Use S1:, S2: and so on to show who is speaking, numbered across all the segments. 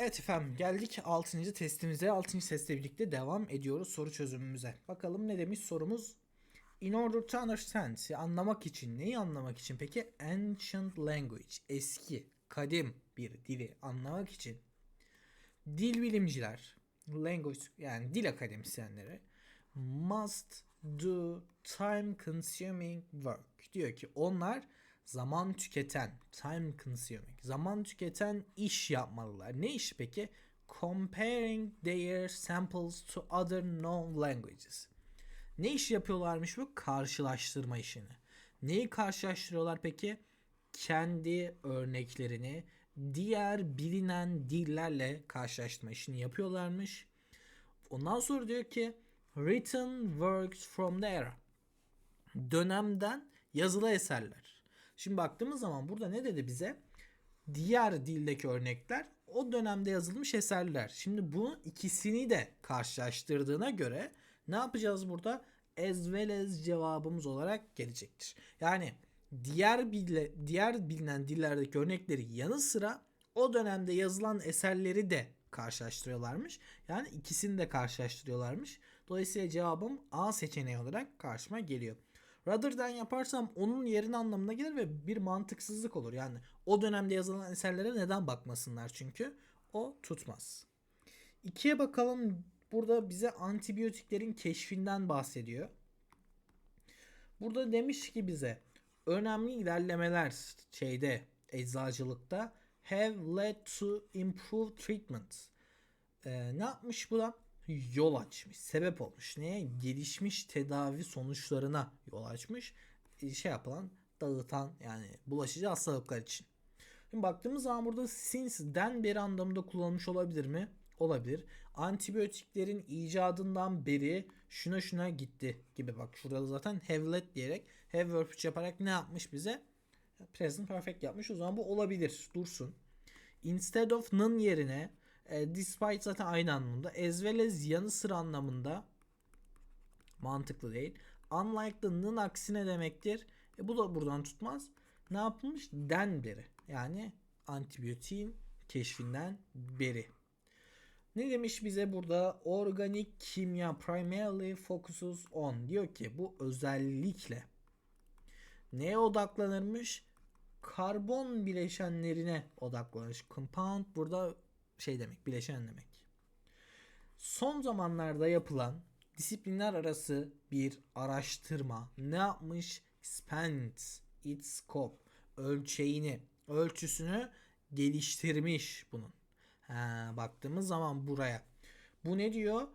S1: Evet efendim geldik 6. testimize. 6. testle birlikte devam ediyoruz soru çözümümüze. Bakalım ne demiş sorumuz? In order to understand, anlamak için, neyi anlamak için peki? Ancient language, eski, kadim bir dili anlamak için dil bilimciler, language yani dil akademisyenleri must do time consuming work. Diyor ki onlar zaman tüketen, time consuming, zaman tüketen iş yapmalılar. Ne iş peki? Comparing their samples to other known languages. Ne iş yapıyorlarmış bu? Karşılaştırma işini. Neyi karşılaştırıyorlar peki? Kendi örneklerini diğer bilinen dillerle karşılaştırma işini yapıyorlarmış. Ondan sonra diyor ki written works from the era. Dönemden yazılı eserler. Şimdi baktığımız zaman burada ne dedi bize? Diğer dildeki örnekler o dönemde yazılmış eserler. Şimdi bu ikisini de karşılaştırdığına göre ne yapacağız burada? As well as cevabımız olarak gelecektir. Yani diğer bile, diğer bilinen dillerdeki örnekleri yanı sıra o dönemde yazılan eserleri de karşılaştırıyorlarmış. Yani ikisini de karşılaştırıyorlarmış. Dolayısıyla cevabım A seçeneği olarak karşıma geliyor. Rather'dan yaparsam onun yerine anlamına gelir ve bir mantıksızlık olur. Yani o dönemde yazılan eserlere neden bakmasınlar çünkü o tutmaz. İkiye bakalım burada bize antibiyotiklerin keşfinden bahsediyor. Burada demiş ki bize önemli ilerlemeler şeyde eczacılıkta have led to improved treatment. Ee, ne yapmış bu da? Yol açmış, sebep olmuş. Neye? Gelişmiş tedavi sonuçlarına yol açmış. Ee, Şey yapılan, dağıtan yani bulaşıcı hastalıklar için. Şimdi baktığımız zaman burada since'den beri anlamında kullanılmış olabilir mi? Olabilir. Antibiyotiklerin icadından beri şuna şuna gitti gibi bak şurada da zaten have led diyerek have verb yaparak ne yapmış bize? Present perfect yapmış. O zaman bu olabilir. Dursun. Instead of yerine e, despite zaten aynı anlamda as well as yanı sıra anlamında mantıklı değil. Unlike the'nın aksine demektir. E, bu da buradan tutmaz. Ne yapılmış? Den beri. Yani antibiyotiğin keşfinden beri. Ne demiş bize burada? Organik kimya primarily focuses on. Diyor ki bu özellikle neye odaklanırmış? Karbon bileşenlerine odaklanmış. Compound burada şey demek, bileşen demek. Son zamanlarda yapılan disiplinler arası bir araştırma ne yapmış? Expand its scope. Ölçeğini, ölçüsünü geliştirmiş bunun. Ha, baktığımız zaman buraya. Bu ne diyor?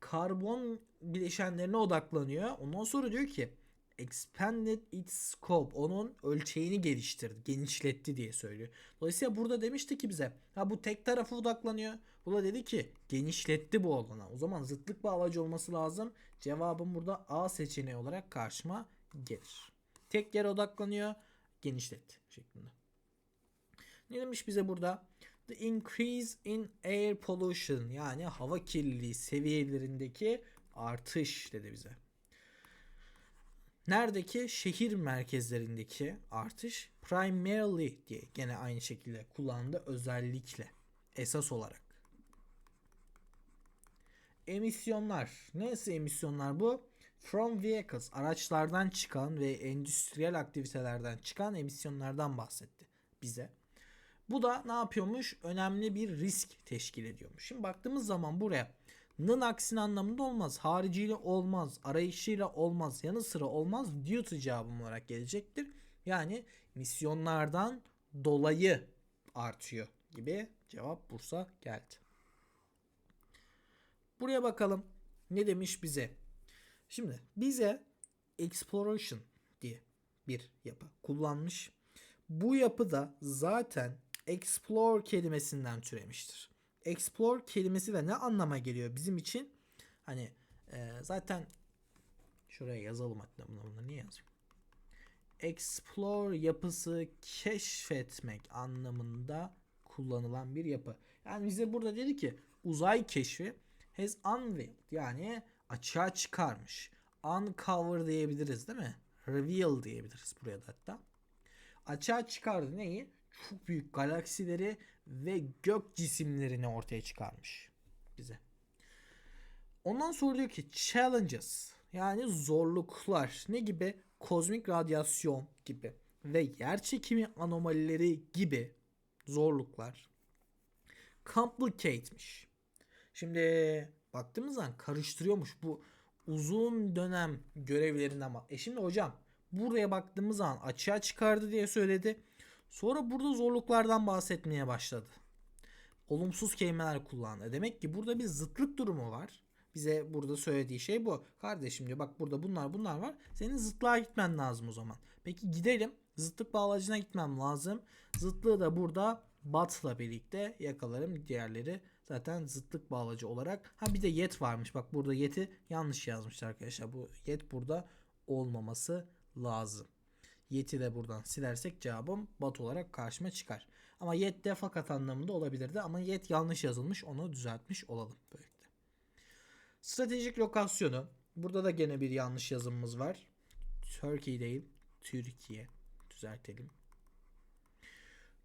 S1: Karbon bileşenlerine odaklanıyor. Ondan sonra diyor ki expanded its scope. Onun ölçeğini geliştirdi, genişletti diye söylüyor. Dolayısıyla burada demişti ki bize ha bu tek tarafa odaklanıyor. Bu da dedi ki genişletti bu olana. O zaman zıtlık bağlacı olması lazım. Cevabım burada A seçeneği olarak karşıma gelir. Tek yere odaklanıyor, genişletti şeklinde. Ne demiş bize burada? The increase in air pollution yani hava kirliliği seviyelerindeki artış dedi bize. Neredeki şehir merkezlerindeki artış primarily diye gene aynı şekilde kullandı özellikle esas olarak. Emisyonlar. Neyse emisyonlar bu? From vehicles araçlardan çıkan ve endüstriyel aktivitelerden çıkan emisyonlardan bahsetti bize. Bu da ne yapıyormuş? Önemli bir risk teşkil ediyormuş. Şimdi baktığımız zaman buraya nın aksine anlamında olmaz. Hariciyle olmaz. Arayışıyla olmaz. Yanı sıra olmaz. Due cevabım olarak gelecektir. Yani misyonlardan dolayı artıyor gibi cevap Bursa geldi. Buraya bakalım. Ne demiş bize? Şimdi bize exploration diye bir yapı kullanmış. Bu yapı da zaten explore kelimesinden türemiştir. Explore kelimesi de ne anlama geliyor bizim için? Hani e, zaten şuraya yazalım hatta bunu, bunu niye yazayım? Explore yapısı keşfetmek anlamında kullanılan bir yapı. Yani bize burada dedi ki uzay keşfi has unveiled yani açığa çıkarmış. Uncover diyebiliriz değil mi? Reveal diyebiliriz buraya da hatta. Açığa çıkardı neyi? Çok büyük galaksileri ve gök cisimlerini ortaya çıkarmış bize. Ondan sonra diyor ki challenges yani zorluklar ne gibi? Kozmik radyasyon gibi ve yer çekimi anomalileri gibi zorluklar complicate'miş. Şimdi baktığımız zaman karıştırıyormuş bu uzun dönem görevlerinden ama. E şimdi hocam buraya baktığımız zaman açığa çıkardı diye söyledi. Sonra burada zorluklardan bahsetmeye başladı. Olumsuz kelimeler kullandı. Demek ki burada bir zıtlık durumu var. Bize burada söylediği şey bu. Kardeşim diyor bak burada bunlar bunlar var. Senin zıtlığa gitmen lazım o zaman. Peki gidelim. Zıtlık bağlacına gitmem lazım. Zıtlığı da burada batla birlikte yakalarım. Diğerleri zaten zıtlık bağlacı olarak. Ha bir de yet varmış. Bak burada yeti yanlış yazmışlar arkadaşlar. Bu yet burada olmaması lazım. Yeti de buradan silersek cevabım bat olarak karşıma çıkar. Ama yet de fakat anlamında olabilirdi ama yet yanlış yazılmış onu düzeltmiş olalım böylelikle. Stratejik lokasyonu. Burada da gene bir yanlış yazımımız var. Turkey değil, Türkiye. Düzeltelim.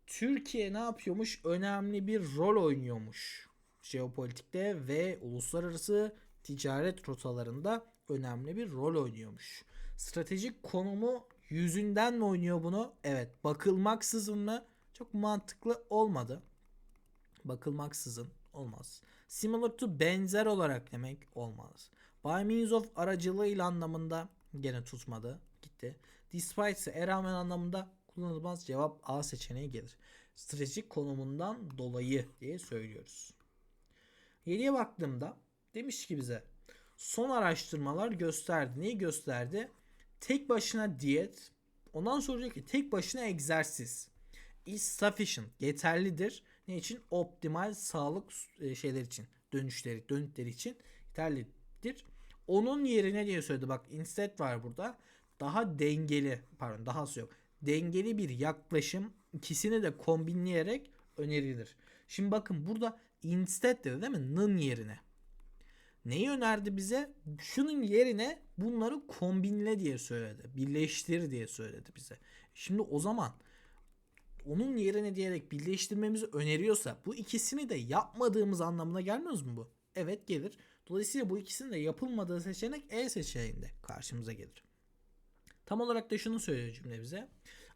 S1: Türkiye ne yapıyormuş? Önemli bir rol oynuyormuş. Jeopolitikte ve uluslararası ticaret rotalarında önemli bir rol oynuyormuş. Stratejik konumu yüzünden mi oynuyor bunu? Evet. Bakılmaksızın mı? Çok mantıklı olmadı. Bakılmaksızın olmaz. Similar to benzer olarak demek olmaz. By means of aracılığıyla anlamında gene tutmadı. Gitti. Despite ise e rağmen anlamında kullanılmaz cevap A seçeneği gelir. Stratejik konumundan dolayı diye söylüyoruz. 7'ye baktığımda demiş ki bize son araştırmalar gösterdi. Neyi gösterdi? Tek başına diyet ondan sonra diyor ki tek başına egzersiz is sufficient yeterlidir. Ne için? Optimal sağlık e, şeyler için dönüşleri dönütleri için yeterlidir. Onun yerine diye söyledi bak instead var burada. Daha dengeli pardon dahası yok. Dengeli bir yaklaşım ikisini de kombinleyerek önerilir. Şimdi bakın burada instead dedi değil mi? Nın yerine. Neyi önerdi bize? Şunun yerine bunları kombinle diye söyledi. Birleştir diye söyledi bize. Şimdi o zaman onun yerine diyerek birleştirmemizi öneriyorsa bu ikisini de yapmadığımız anlamına gelmez mi bu? Evet gelir. Dolayısıyla bu ikisinin de yapılmadığı seçenek E seçeneğinde karşımıza gelir. Tam olarak da şunu söylüyor cümle bize.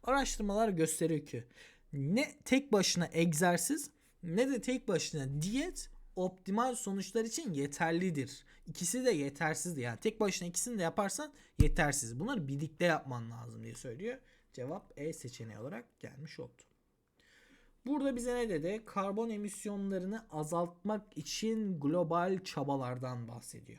S1: Araştırmalar gösteriyor ki ne tek başına egzersiz ne de tek başına diyet optimal sonuçlar için yeterlidir. İkisi de yetersizdir. Yani tek başına ikisini de yaparsan yetersiz. Bunları birlikte yapman lazım diye söylüyor. Cevap E seçeneği olarak gelmiş oldu. Burada bize ne dedi? Karbon emisyonlarını azaltmak için global çabalardan bahsediyor.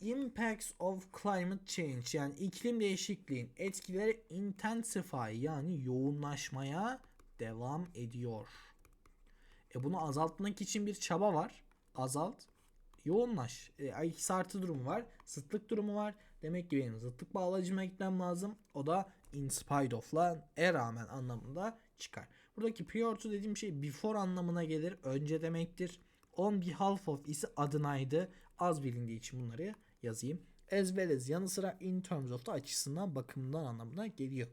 S1: Impacts of climate change yani iklim değişikliğin etkileri intensify yani yoğunlaşmaya devam ediyor. E bunu azaltmak için bir çaba var. Azalt, yoğunlaş. E, ikisi artı durumu var. Zıtlık durumu var. Demek ki benim zıtlık bağlacıma gitmem lazım. O da in spite of'la e rağmen anlamında çıkar. Buradaki prior to dediğim şey before anlamına gelir. Önce demektir. On behalf of ise adınaydı. Az bilindiği için bunları yazayım. As well as yanı sıra in terms of da açısından bakımından anlamına geliyor.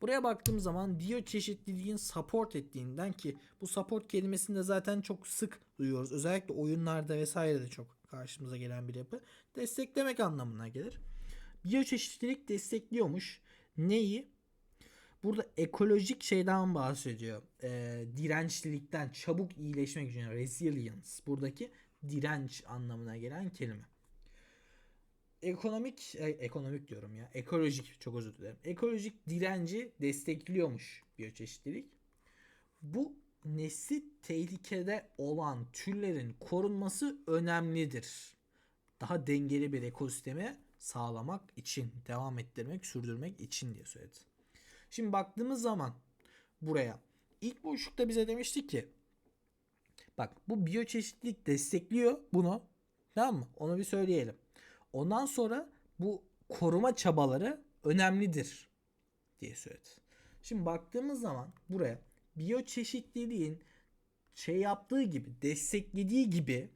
S1: Buraya baktığım zaman biyoçeşitliliğin support ettiğinden ki bu support kelimesini de zaten çok sık duyuyoruz. Özellikle oyunlarda vesaire de çok karşımıza gelen bir yapı. Desteklemek anlamına gelir. Biyoçeşitlilik destekliyormuş. Neyi? Burada ekolojik şeyden bahsediyor. E, dirençlilikten, çabuk iyileşmek için resilience. Buradaki direnç anlamına gelen kelime. Ekonomik, e, ekonomik diyorum ya. Ekolojik, çok özür dilerim. Ekolojik direnci destekliyormuş biyoçeşitlilik. Bu nesli tehlikede olan türlerin korunması önemlidir. Daha dengeli bir ekosistemi sağlamak için, devam ettirmek, sürdürmek için diye söyledi. Şimdi baktığımız zaman buraya ilk boşlukta bize demiştik ki bak bu biyoçeşitlilik destekliyor bunu. Tamam mı? Onu bir söyleyelim. Ondan sonra bu koruma çabaları önemlidir diye söyledi. Şimdi baktığımız zaman buraya biyoçeşitliliğin şey yaptığı gibi desteklediği gibi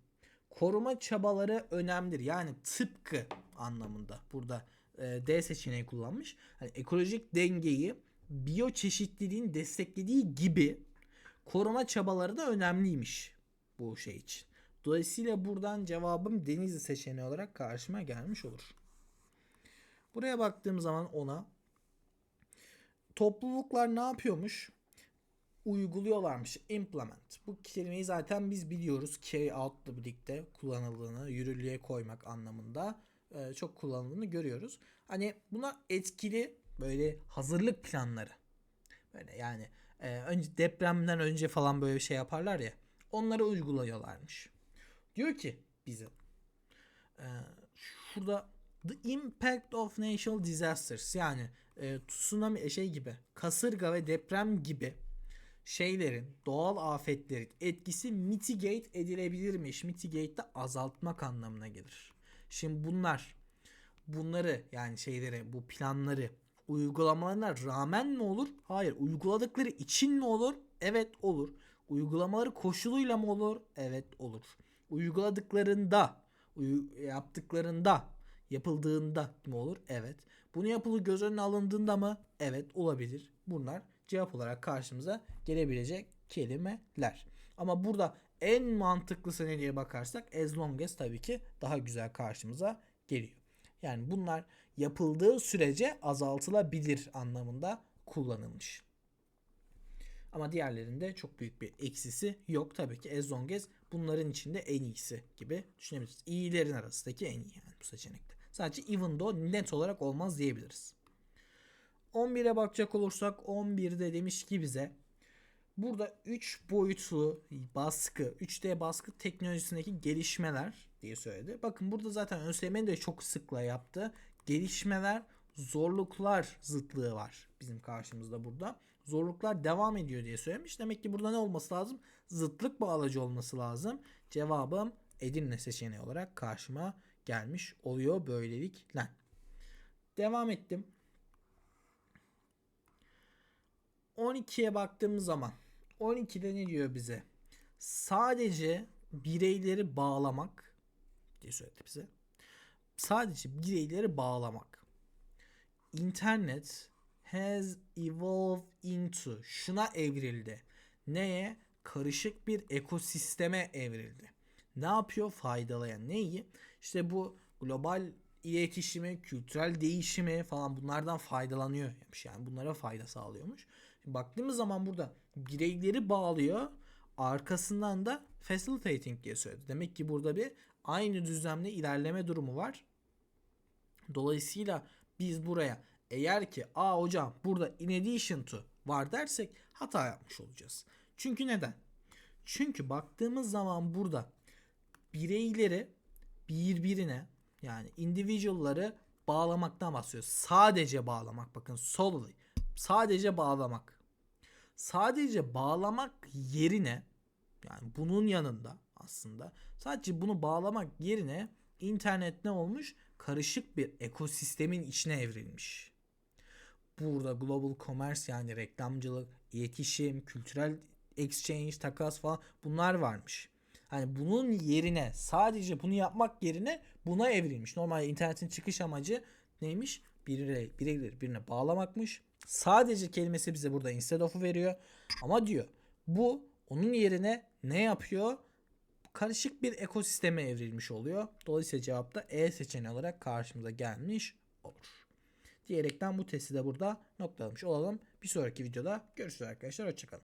S1: koruma çabaları önemlidir. Yani tıpkı anlamında burada e, D seçeneği kullanmış. Hani ekolojik dengeyi biyoçeşitliliğin desteklediği gibi koruma çabaları da önemliymiş bu şey için. Dolayısıyla buradan cevabım Denizli seçeneği olarak karşıma gelmiş olur. Buraya baktığım zaman ona topluluklar ne yapıyormuş? Uyguluyorlarmış. Implement. Bu kelimeyi zaten biz biliyoruz. Carry out'la birlikte kullanıldığını, yürürlüğe koymak anlamında e, çok kullanıldığını görüyoruz. Hani buna etkili böyle hazırlık planları. Böyle yani e, önce depremden önce falan böyle bir şey yaparlar ya. Onları uyguluyorlarmış. Diyor ki bize e, şurada the impact of natural disasters yani e, tsunami şey gibi kasırga ve deprem gibi şeylerin doğal afetlerin etkisi mitigate edilebilirmiş. Mitigate de azaltmak anlamına gelir. Şimdi bunlar bunları yani şeyleri bu planları uygulamalarına rağmen mi olur? Hayır. Uyguladıkları için mi olur? Evet olur. Uygulamaları koşuluyla mı olur? Evet olur. Uyguladıklarında, uy- yaptıklarında, yapıldığında mı olur? Evet. Bunu yapılı göz önüne alındığında mı? Evet olabilir. Bunlar cevap olarak karşımıza gelebilecek kelimeler. Ama burada en mantıklısı ne diye bakarsak as long as tabii ki daha güzel karşımıza geliyor. Yani bunlar yapıldığı sürece azaltılabilir anlamında kullanılmış. Ama diğerlerinde çok büyük bir eksisi yok. Tabii ki as long as bunların içinde en iyisi gibi düşünebiliriz. İyilerin arasındaki en iyi yani bu seçenekte. Sadece even though net olarak olmaz diyebiliriz. 11'e bakacak olursak 11'de demiş ki bize burada 3 boyutlu baskı, 3D baskı teknolojisindeki gelişmeler diye söyledi. Bakın burada zaten ÖSYM'nin de çok sıkla yaptı. Gelişmeler, zorluklar zıtlığı var bizim karşımızda burada. Zorluklar devam ediyor diye söylemiş. Demek ki burada ne olması lazım? Zıtlık bağlacı olması lazım. Cevabım Edirne seçeneği olarak karşıma gelmiş oluyor böylelikle. Devam ettim. 12'ye baktığımız zaman 12'de ne diyor bize? Sadece bireyleri bağlamak diye söyledi bize. Sadece bireyleri bağlamak. İnternet has evolved into şuna evrildi. Neye? Karışık bir ekosisteme evrildi. Ne yapıyor? Faydalayan. Neyi? İşte bu global iletişimi, kültürel değişimi falan bunlardan faydalanıyor. Yani bunlara fayda sağlıyormuş. Baktığımız zaman burada bireyleri bağlıyor. Arkasından da facilitating diye söyledi. Demek ki burada bir aynı düzlemde ilerleme durumu var. Dolayısıyla biz buraya eğer ki a hocam burada in addition to var dersek hata yapmış olacağız. Çünkü neden? Çünkü baktığımız zaman burada bireyleri birbirine yani individual'ları bağlamaktan bahsediyoruz. Sadece bağlamak bakın solely. Sadece bağlamak. Sadece bağlamak yerine yani bunun yanında aslında sadece bunu bağlamak yerine internet ne olmuş? Karışık bir ekosistemin içine evrilmiş. Burada global commerce yani reklamcılık, iletişim, kültürel exchange, takas falan bunlar varmış. Hani bunun yerine sadece bunu yapmak yerine buna evrilmiş. Normalde internetin çıkış amacı neymiş? Birey, bireyleri birine bağlamakmış. Sadece kelimesi bize burada instead of'u veriyor. Ama diyor bu onun yerine ne yapıyor? Karışık bir ekosisteme evrilmiş oluyor. Dolayısıyla cevap da E seçeneği olarak karşımıza gelmiş. Diyerekten bu testi de burada noktalamış olalım. Bir sonraki videoda görüşürüz arkadaşlar. Hoşçakalın.